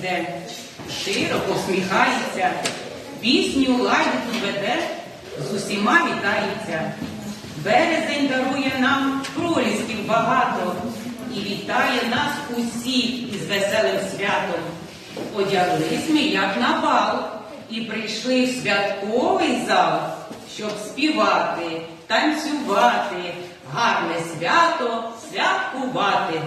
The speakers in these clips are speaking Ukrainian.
йде, широко всміхається, пісню ладі веде, з усіма вітається. Березень дарує нам пролісків багато і вітає нас усіх із веселим святом. Одяглись ми, як на бал, і прийшли в святковий зал, щоб співати, танцювати, гарне свято святкувати.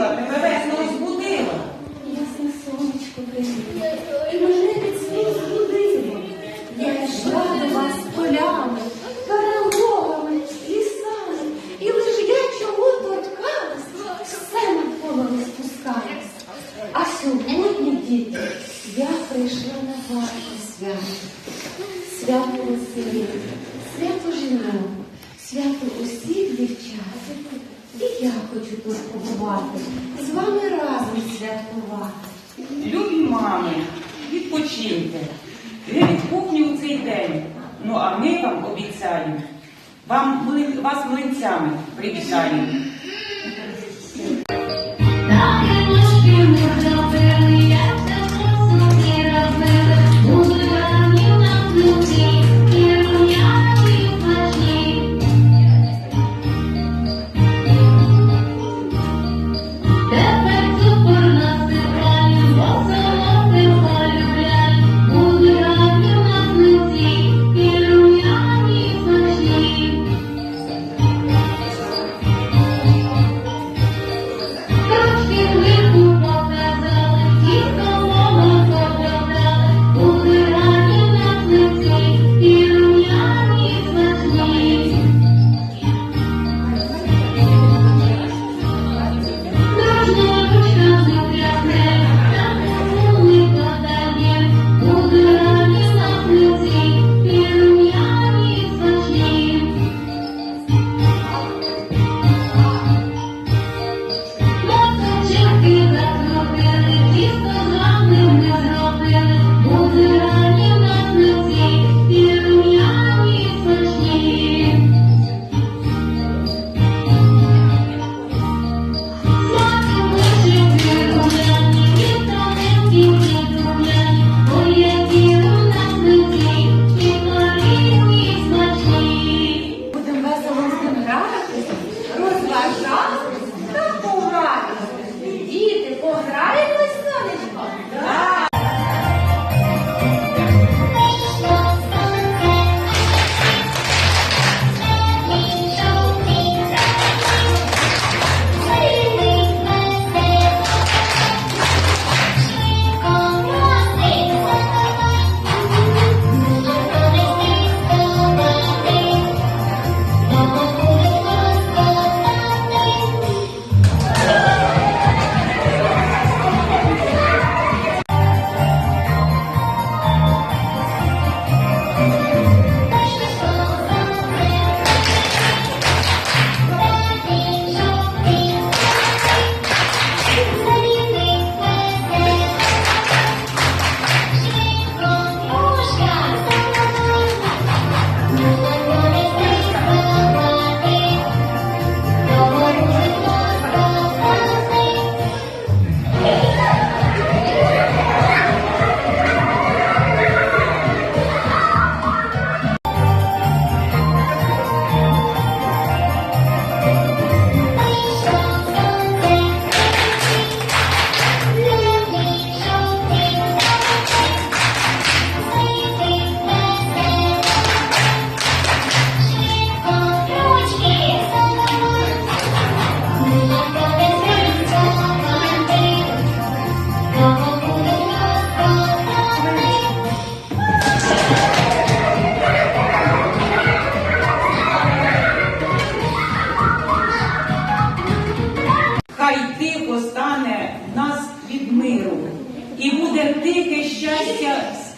lembra? Meu bebê, não Я хочу тут побувати, з вами разом святкувати. Любі мами, відпочиньте, ви кухню у цей день. Ну а ми вам обіцяємо, вам вас млинцями привітаємо.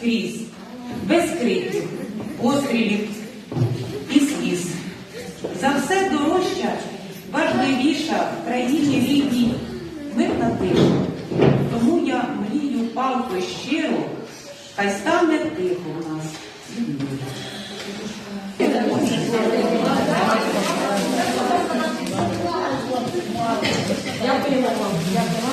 скрізь, без криків, пострілів і сліз. За все дорожча, важливіша в країні рідній мирна тиша. Тому я мрію палко щиро, хай стане тихо у нас Дякую вам.